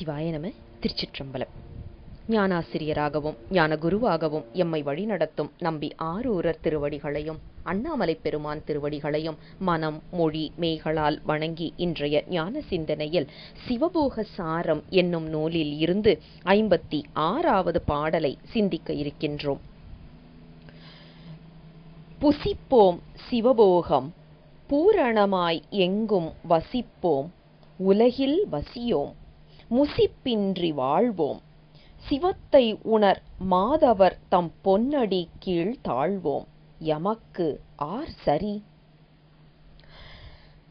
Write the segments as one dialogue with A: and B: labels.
A: சிவாய நம திருச்சிற்றம்பலம். ஞானாசிரியராகவும் ஞான குருவாகவும் எம்மை வழிநடத்தும் நம்பி ஆரூரர் திருவடிகளையும் அண்ணாமலை பெருமான் திருவடிகளையும் மனம் மொழி மெய்களால் வணங்கி இன்றைய ஞான சிந்தனையில் சிவபோக சாரம் என்னும் நூலில் இருந்து ஐம்பத்தி ஆறாவது பாடலை சிந்திக்க இருக்கின்றோம். புசிப்போம் சிவபோகம் பூரணமாய் எங்கும் வசிப்போம் உலகில் வசியோம் முசிப்பின்றி வாழ்வோம். சிவத்தை உணர் மாதவர் தம் பொன்னடி கீழ் தாழ்வோம். எமக்கு ஆர் சரி.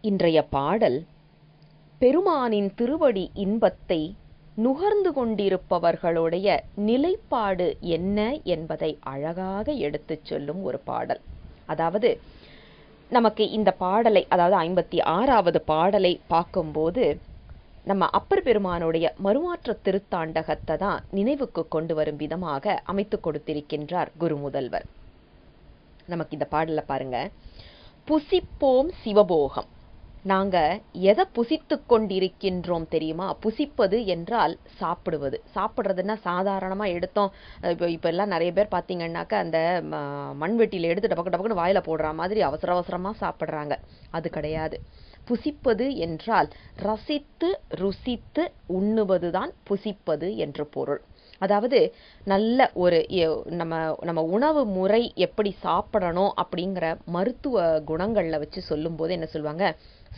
A: இன்றைய பாடல் பெருமானின் திருவடி இன்பத்தை நுகர்ந்து கொண்டிருப்பவர்களுடைய நிலைப்பாடு என்ன என்பதை அழகாக எடுத்துச் சொல்லும் ஒரு பாடல். அதாவது நமக்கு இந்த பாடலை அதாவது ஐம்பத்தி ஆறாவது பாடலை பார்க்கும்போது நம்ம அப்பர் பெருமானுடைய மறுமாற்ற திருத்தாண்டகத்தை தான் நினைவுக்கு கொண்டு வரும் விதமாக அமைத்து கொடுத்திருக்கின்றார் குரு முதல்வர். நமக்கு இந்த பாடல பாருங்க. புசிப்போம் சிவபோகம். நாங்க எதை புசித்து கொண்டிருக்கின்றோம் தெரியுமா? புசிப்பது என்றால் சாப்பிடுவது. சாப்பிட்றதுன்னா சாதாரணமா எடுத்தோம். இப்போ இப்போ எல்லாம் நிறைய பேர் பார்த்தீங்கன்னாக்கா அந்த மண்வெட்டியில் எடுத்து டபக்கு டபக்குன்னு வாயில போடுற மாதிரி அவசர அவசரமா சாப்பிட்றாங்க. அது கிடையாது. புசிப்பது என்றால் ரசித்து ருசித்து உண்ணுவதுதான் புசிப்பது என்று பொருள். அதாவது நல்ல ஒரு நம்ம நம்ம உணவு முறை எப்படி சாப்பிடணும் அப்படிங்கிற மருத்துவ குணங்களில் வச்சு சொல்லும்போது என்ன சொல்லுவாங்க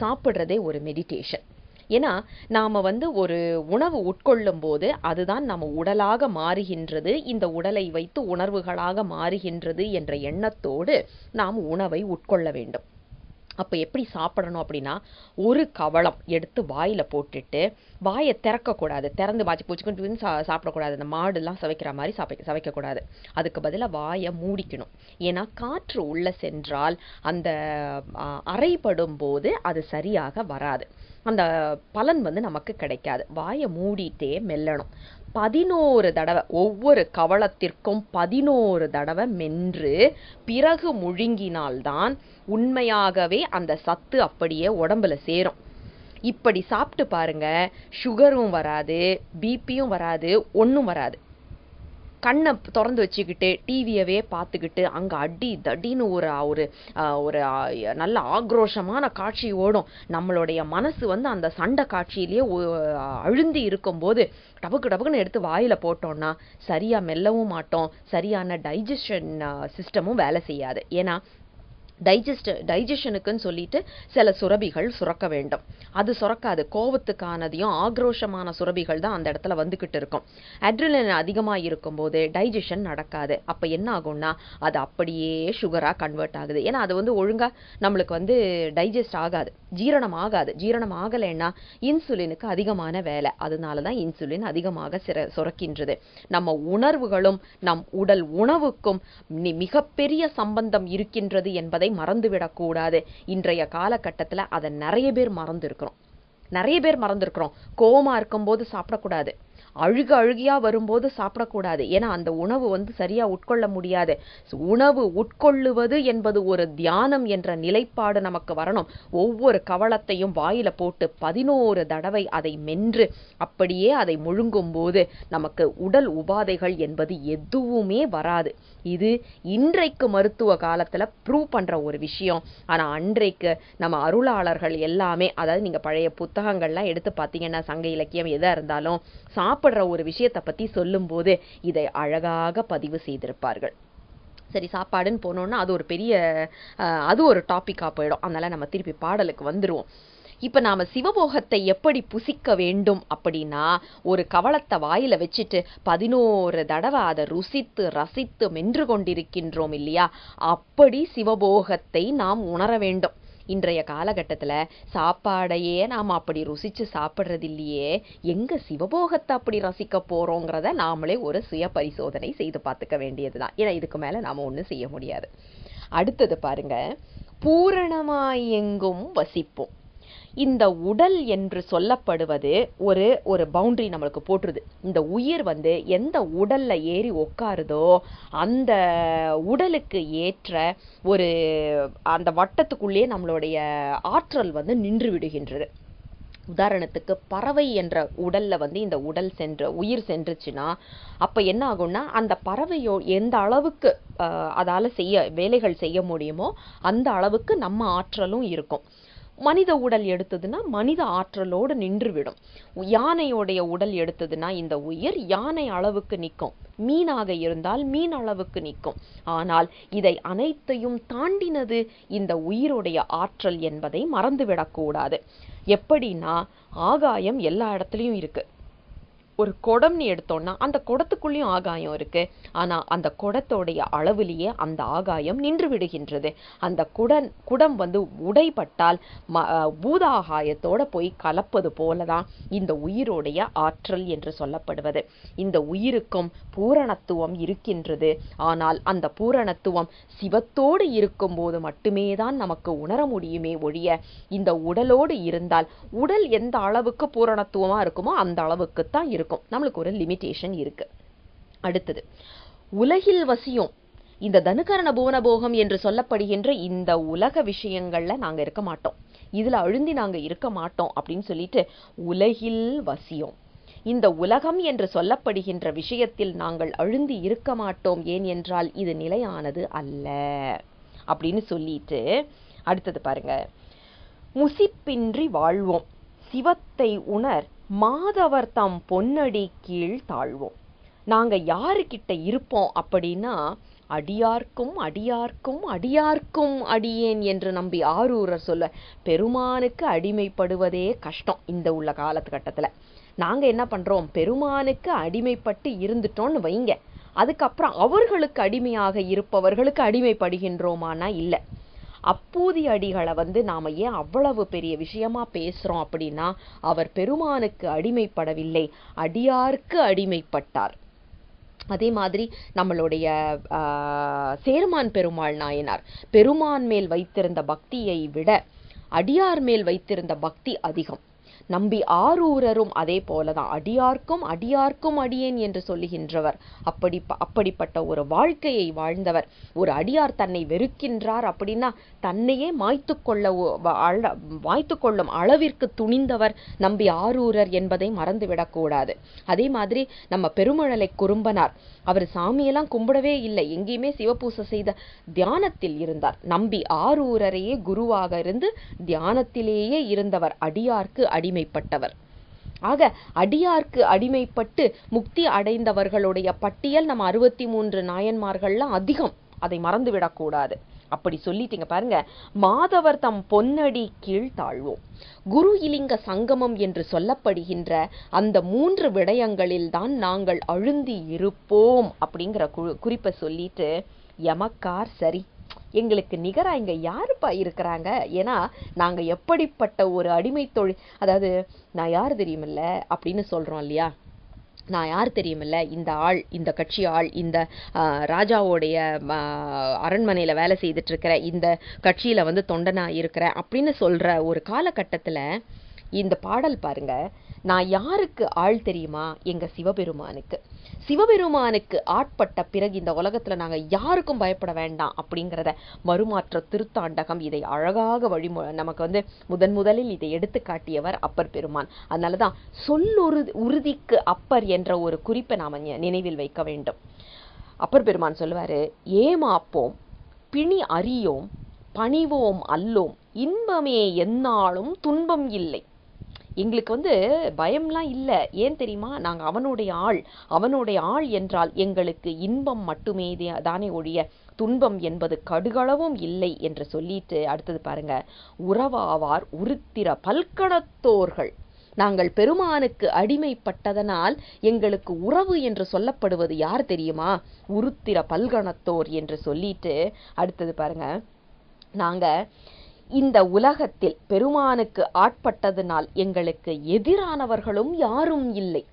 A: சாப்பிட்றதே ஒரு மெடிடேஷன் ஏன்னா நாம் வந்து ஒரு உணவு உட்கொள்ளும் போது அதுதான் நம்ம உடலாக மாறுகின்றது இந்த உடலை வைத்து உணர்வுகளாக மாறுகின்றது என்ற எண்ணத்தோடு நாம் உணவை உட்கொள்ள வேண்டும். அப்போ எப்படி சாப்பிடணும் அப்படின்னா ஒரு கவளம் எடுத்து வாயில் போட்டுட்டு வாயை திறக்கக்கூடாது. திறந்து வாச்சி பூச்சிக்கிட்டு சா சாப்பிடக்கூடாது. அந்த மாடுலாம் சவைக்கிற மாதிரி சவை சவைக்கக்கூடாது. அதுக்கு பதிலாக வாயை மூடிக்கணும். ஏன்னா காற்று உள்ளே சென்றால் அந்த அறைபடும் போது அது சரியாக வராது. அந்த பலன் வந்து நமக்கு கிடைக்காது. வாயை மூடிட்டே மெல்லணும். பதினோரு தடவை ஒவ்வொரு கவளத்திற்கும் பதினோரு தடவை மென்று பிறகு முழுங்கினால்தான் உண்மையாகவே அந்த சத்து அப்படியே உடம்புல சேரும். இப்படி சாப்பிட்டு பாருங்க சுகரும் வராது பிபியும் வராது ஒன்றும் வராது. கண்ணை திறந்து வச்சுக்கிட்டு டிவியவே பார்த்துக்கிட்டு அங்கே அடி தடின்னு ஒரு ஒரு ஒரு நல்ல ஆக்ரோஷமான காட்சி ஓடும் நம்மளுடைய மனசு வந்து அந்த சண்டை காட்சியிலேயே அழுந்தி இருக்கும்போது டபுக்கு டபுக்குன்னு எடுத்து வாயில் போட்டோம்னா சரியாக மெல்லவும் மாட்டோம். சரியான டைஜஷன் சிஸ்டமும் வேலை செய்யாது. ஏன்னா டைஜஸ்ட் டைஜஷனுக்குன்னு சொல்லிட்டு சில சுரபிகள் சுரக்க வேண்டும். அது சுரக்காது. கோவத்துக்கானதையும் ஆக்ரோஷமான சுரபிகள் தான் அந்த இடத்துல வந்துக்கிட்டு இருக்கும். அட்ரிலின் அதிகமாக இருக்கும்போது டைஜஷன் நடக்காது. அப்போ என்ன ஆகும்னா அது அப்படியே சுகராக கன்வெர்ட் ஆகுது. ஏன்னா அது வந்து ஒழுங்காக நம்மளுக்கு வந்து டைஜஸ்ட் ஆகாது. ஜீரணம் ஆகாது. ஜீரணம் ஆகலைன்னா இன்சுலினுக்கு அதிகமான வேலை. அதனால தான் இன்சுலின் அதிகமாக சிற சுரக்கின்றது. நம்ம உணர்வுகளும் நம் உடல் உணவுக்கும் மிகப்பெரிய சம்பந்தம் இருக்கின்றது என்பதை என்பதை மறந்துவிடக்கூடாது. இன்றைய காலகட்டத்தில் அதை நிறைய பேர் மறந்துருக்கிறோம். நிறைய பேர் மறந்துருக்கிறோம். கோமா இருக்கும்போது சாப்பிடக்கூடாது. அழுக அழுகியாக வரும்போது சாப்பிடக்கூடாது. ஏன்னா அந்த உணவு வந்து சரியாக உட்கொள்ள முடியாது. உணவு உட்கொள்ளுவது என்பது ஒரு தியானம் என்ற நிலைப்பாடு நமக்கு வரணும். ஒவ்வொரு கவளத்தையும் வாயில போட்டு பதினோரு தடவை அதை மென்று அப்படியே அதை முழுங்கும் போது நமக்கு உடல் உபாதைகள் என்பது எதுவுமே வராது. இது இன்றைக்கு மருத்துவ காலத்தில் ப்ரூவ் பண்ணுற ஒரு விஷயம். ஆனால் அன்றைக்கு நம்ம அருளாளர்கள் எல்லாமே அதாவது நீங்கள் பழைய புத்தகங்கள்லாம் எடுத்து பார்த்தீங்கன்னா சங்க இலக்கியம் எதாக இருந்தாலும் சாப்பிட்ற ஒரு விஷயத்தை பற்றி சொல்லும்போது இதை அழகாக பதிவு செய்திருப்பார்கள். சரி சாப்பாடுன்னு போனோன்னா அது ஒரு பெரிய அது ஒரு டாப்பிக்காக போயிடும். அதனால் நம்ம திருப்பி பாடலுக்கு வந்துடுவோம் இப்போ நாம் சிவபோகத்தை எப்படி புசிக்க வேண்டும் அப்படின்னா ஒரு கவளத்தை வாயில வச்சுட்டு பதினோரு தடவை அதை ருசித்து ரசித்து மென்று கொண்டிருக்கின்றோம் இல்லையா? அப்படி சிவபோகத்தை நாம் உணர வேண்டும். இன்றைய காலகட்டத்தில் சாப்பாடையே நாம் அப்படி ருசித்து சாப்பிட்றது இல்லையே எங்கே சிவபோகத்தை அப்படி ரசிக்க போகிறோங்கிறத நாமளே ஒரு சுய பரிசோதனை செய்து பார்த்துக்க வேண்டியது தான் ஏன்னா இதுக்கு மேலே நாம் ஒன்றும் செய்ய முடியாது. அடுத்தது பாருங்கள் பூரணமாய் எங்கும் வசிப்போம். இந்த உடல் என்று சொல்லப்படுவது ஒரு ஒரு பவுண்டரி நம்மளுக்கு போட்டுருது. இந்த உயிர் வந்து எந்த உடல்ல ஏறி உட்காருதோ அந்த உடலுக்கு ஏற்ற ஒரு அந்த வட்டத்துக்குள்ளேயே நம்மளுடைய ஆற்றல் வந்து நின்று விடுகின்றது. உதாரணத்துக்கு பறவை என்ற உடல்ல வந்து இந்த உடல் சென்று உயிர் சென்றுச்சுன்னா அப்போ என்ன ஆகும்னா அந்த பறவையோ எந்த அளவுக்கு அதால் செய்ய வேலைகள் செய்ய முடியுமோ அந்த அளவுக்கு நம்ம ஆற்றலும் இருக்கும். மனித உடல் எடுத்ததுன்னா மனித ஆற்றலோடு நின்றுவிடும். யானையோடைய உடல் எடுத்ததுன்னா இந்த உயிர் யானை அளவுக்கு நிற்கும். மீனாக இருந்தால் மீன் அளவுக்கு நிற்கும். ஆனால் இதை அனைத்தையும் தாண்டினது இந்த உயிருடைய ஆற்றல் என்பதை மறந்துவிடக்கூடாது. எப்படின்னா ஆகாயம் எல்லா இடத்துலையும் இருக்குது ஒரு குடம்னு எடுத்தோம்னா அந்த குடத்துக்குள்ளேயும் ஆகாயம் இருக்கு. ஆனா அந்த குடத்தோடைய அளவிலேயே அந்த ஆகாயம் நின்று விடுகின்றது. அந்த குடன் குடம் வந்து உடைபட்டால் ம அஹ் பூதாகாயத்தோட போய் கலப்பது போலதான் இந்த உயிரோடைய ஆற்றல் என்று சொல்லப்படுவது. இந்த உயிருக்கும் பூரணத்துவம் இருக்கின்றது. ஆனால் அந்த பூரணத்துவம் சிவத்தோடு இருக்கும்போது மட்டுமே தான் நமக்கு உணர முடியுமே ஒழிய இந்த உடலோடு இருந்தால் உடல் எந்த அளவுக்கு பூரணத்துவமா இருக்குமோ அந்த அளவுக்கு தான் இருக்கும். இருக்கும். நம்மளுக்கு ஒரு லிமிட்டேஷன் இருக்கு. அடுத்தது உலகில் வசியும் இந்த தனுகரண புவனபோகம் என்று சொல்லப்படுகின்ற இந்த உலக விஷயங்கள்ல நாங்க இருக்க மாட்டோம். இதுல அழுந்தி நாங்க இருக்க மாட்டோம் அப்படின்னு சொல்லிட்டு உலகில் வசியோம். இந்த உலகம் என்று சொல்லப்படுகின்ற விஷயத்தில் நாங்கள் அழுந்தி இருக்க மாட்டோம். ஏன் என்றால் இது நிலையானது அல்ல. அப்படின்னு சொல்லிட்டு அடுத்தது பாருங்க. முசிப்பின்றி வாழ்வோம். சிவத்தை உணர் மாதவர் தம் பொன்னடி கீழ் தாழ்வோம். நாங்கள் யாருக்கிட்ட இருப்போம் அப்படின்னா அடியார்க்கும் அடியார்க்கும் அடியார்க்கும் அடியேன் என்று நம்பி ஆரூரர் சொல்ல பெருமானுக்கு அடிமைப்படுவதே கஷ்டம் இந்த உள்ள காலத்துக்கட்டத்தில் நாங்கள் என்ன பண்ணுறோம் பெருமானுக்கு அடிமைப்பட்டு இருந்துட்டோம்னு வைங்க. அதுக்கப்புறம் அவர்களுக்கு அடிமையாக இருப்பவர்களுக்கு அடிமைப்படுகின்றோமானா இல்லை. அப்பூதி அடிகளை வந்து நாம் ஏன் அவ்வளவு பெரிய விஷயமா பேசுகிறோம் அப்படின்னா அவர் பெருமானுக்கு அடிமைப்படவில்லை. அடியார்க்கு அடிமைப்பட்டார். அதே மாதிரி நம்மளுடைய சேருமான் பெருமாள் நாயனார் பெருமான் மேல் வைத்திருந்த பக்தியை விட அடியார் மேல் வைத்திருந்த பக்தி அதிகம். நம்பி ஆரூரரும் அதே போலதான். அடியார்க்கும் அடியார்க்கும் அடியேன் என்று சொல்லுகின்றவர். அப்படி அப்படிப்பட்ட ஒரு வாழ்க்கையை வாழ்ந்தவர். ஒரு அடியார் தன்னை வெறுக்கின்றார் அப்படின்னா தன்னையே மாய்த்து கொள்ள மாய்த்து கொள்ளும் அளவிற்கு துணிந்தவர் நம்பி ஆரூரர் என்பதை மறந்துவிடக்கூடாது அதே மாதிரி நம்ம பெருமழலை குறும்பனார். அவர் சாமியெல்லாம் கும்பிடவே இல்லை. எங்கேயுமே சிவபூசை செய்த தியானத்தில் இருந்தார். நம்பி ஆரூரரையே குருவாக இருந்து தியானத்திலேயே இருந்தவர். அடியார்க்கு அடிமைப்பட்டவர். ஆக அடியார்க்கு அடிமைப்பட்டு முக்தி அடைந்தவர்களுடைய பட்டியல் நம்ம அறுபத்தி மூன்று நாயன்மார்கள்லாம் அதிகம். அதை மறந்துவிடக்கூடாது. அப்படி சொல்லிட்டீங்க பாருங்க. மாதவர் தம் பொன்னடி கீழ் தாழ்வோம். குரு இலிங்க சங்கமம் என்று சொல்லப்படுகின்ற அந்த மூன்று விடயங்களில் தான் நாங்கள் அழுந்தி இருப்போம் அப்படிங்கிற குறிப்பை சொல்லிட்டு எமக்கார் சரி எங்களுக்கு நிகராக இங்கே யாருப்பா இருக்கிறாங்க? ஏன்னா நாங்கள் எப்படிப்பட்ட ஒரு அடிமை தொழில் அதாவது நான் யார் தெரியுமில்ல? அப்படின்னு சொல்கிறோம் இல்லையா? நான் யார் தெரியுமில்ல? இந்த ஆள் இந்த கட்சி ஆள் இந்த ராஜாவோடைய அரண்மனையில் வேலை செய்துட்டுருக்கிற இந்த கட்சியில் வந்து தொண்டனாக இருக்கிறேன் அப்படின்னு சொல்கிற ஒரு காலகட்டத்தில் இந்த பாடல் பாருங்க. நான் யாருக்கு ஆள் தெரியுமா? எங்கள் சிவபெருமானுக்கு. சிவபெருமானுக்கு ஆட்பட்ட பிறகு இந்த உலகத்தில் நாங்கள் யாருக்கும் பயப்பட வேண்டாம் அப்படிங்கிறத மறுமாற்ற திருத்தாண்டகம் இதை அழகாக வழிமொ நமக்கு வந்து முதன் முதலில் இதை எடுத்து காட்டியவர் அப்பர் பெருமான். அதனால தான் சொல்லுறு உறுதிக்கு அப்பர் என்ற ஒரு குறிப்பை நாம் நினைவில் வைக்க வேண்டும். அப்பர் பெருமான் சொல்லுவார் ஏமாப்போம் பிணி அறியோம் பணிவோம் அல்லோம் இன்பமே எந்நாளும் துன்பம் இல்லை. எங்களுக்கு வந்து பயம்லாம் இல்லை. ஏன் தெரியுமா? நாங்கள் அவனுடைய ஆள். அவனுடைய ஆள் என்றால் எங்களுக்கு இன்பம் மட்டுமே தானே ஒழிய துன்பம் என்பது கடுகளவும் இல்லை என்று சொல்லிட்டு அடுத்தது பாருங்க. உறவாவார் உருத்திர பல்கணத்தோர்கள். நாங்கள் பெருமானுக்கு அடிமைப்பட்டதனால் எங்களுக்கு உறவு என்று சொல்லப்படுவது யார் தெரியுமா? உருத்திர பல்கணத்தோர் என்று சொல்லிட்டு அடுத்தது பாருங்க. நாங்கள் இந்த உலகத்தில் பெருமானுக்கு ஆட்பட்டதனால் எங்களுக்கு எதிரானவர்களும் யாரும் இல்லை.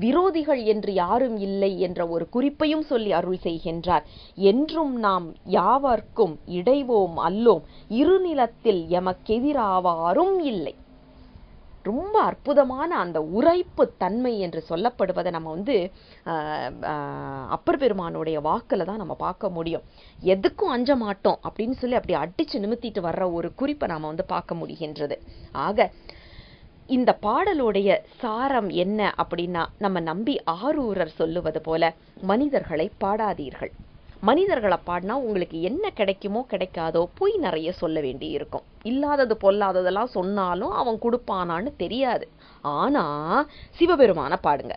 A: விரோதிகள் என்று யாரும் இல்லை என்ற ஒரு குறிப்பையும் சொல்லி அருள் செய்கின்றார். என்றும் நாம் யாவர்க்கும் இடைவோம் அல்லோம். இருநிலத்தில் எமக்கெதிராவாரும் இல்லை. ரொம்ப அற்புதமான அந்த உரைப்பு தன்மை என்று சொல்லப்படுவதை நம்ம வந்து அப்பர் பெருமானுடைய வாக்கில் தான் நம்ம பார்க்க முடியும். எதுக்கும் அஞ்ச மாட்டோம் அப்படின்னு சொல்லி அப்படி அடித்து நிமித்திட்டு வர்ற ஒரு குறிப்பை நாம் வந்து பார்க்க முடிகின்றது. ஆக இந்த பாடலுடைய சாரம் என்ன அப்படின்னா நம்ம நம்பி ஆரூரர் சொல்லுவது போல மனிதர்களை பாடாதீர்கள். மனிதர்களை பாடினா உங்களுக்கு என்ன கிடைக்குமோ கிடைக்காதோ பொய் நிறைய சொல்ல வேண்டி இருக்கும் இல்லாதது பொல்லாததெல்லாம் சொன்னாலும் அவன் கொடுப்பானான்னு தெரியாது. ஆனா சிவபெருமான பாடுங்க.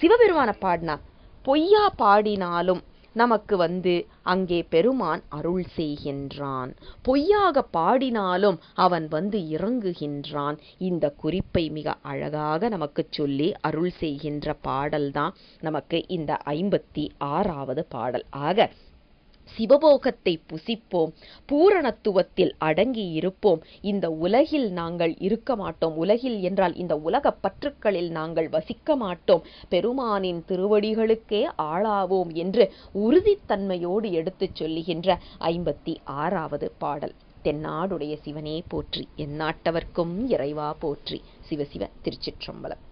A: சிவபெருமான பாடினா பொய்யா பாடினாலும் நமக்கு வந்து அங்கே பெருமான் அருள் செய்கின்றான். பொய்யாக பாடினாலும் அவன் வந்து இறங்குகின்றான். இந்த குறிப்பை மிக அழகாக நமக்கு சொல்லி அருள் செய்கின்ற பாடல்தான் நமக்கு இந்த ஐம்பத்தி ஆறாவது பாடல். ஆக சிவபோகத்தை புசிப்போம். பூரணத்துவத்தில் அடங்கி இருப்போம் இந்த உலகில் நாங்கள் இருக்க மாட்டோம். உலகில் என்றால் இந்த உலக பற்றுக்களில் நாங்கள் வசிக்க மாட்டோம். பெருமானின் திருவடிகளுக்கே ஆளாவோம் என்று உறுதித்தன்மையோடு எடுத்துச் சொல்லுகின்ற ஐம்பத்தி ஆறாவது பாடல். தென்னாடுடைய சிவனே போற்றி. எந்நாட்டவர்க்கும் இறைவா போற்றி. சிவசிவ திருச்சிற்றம்பலம்.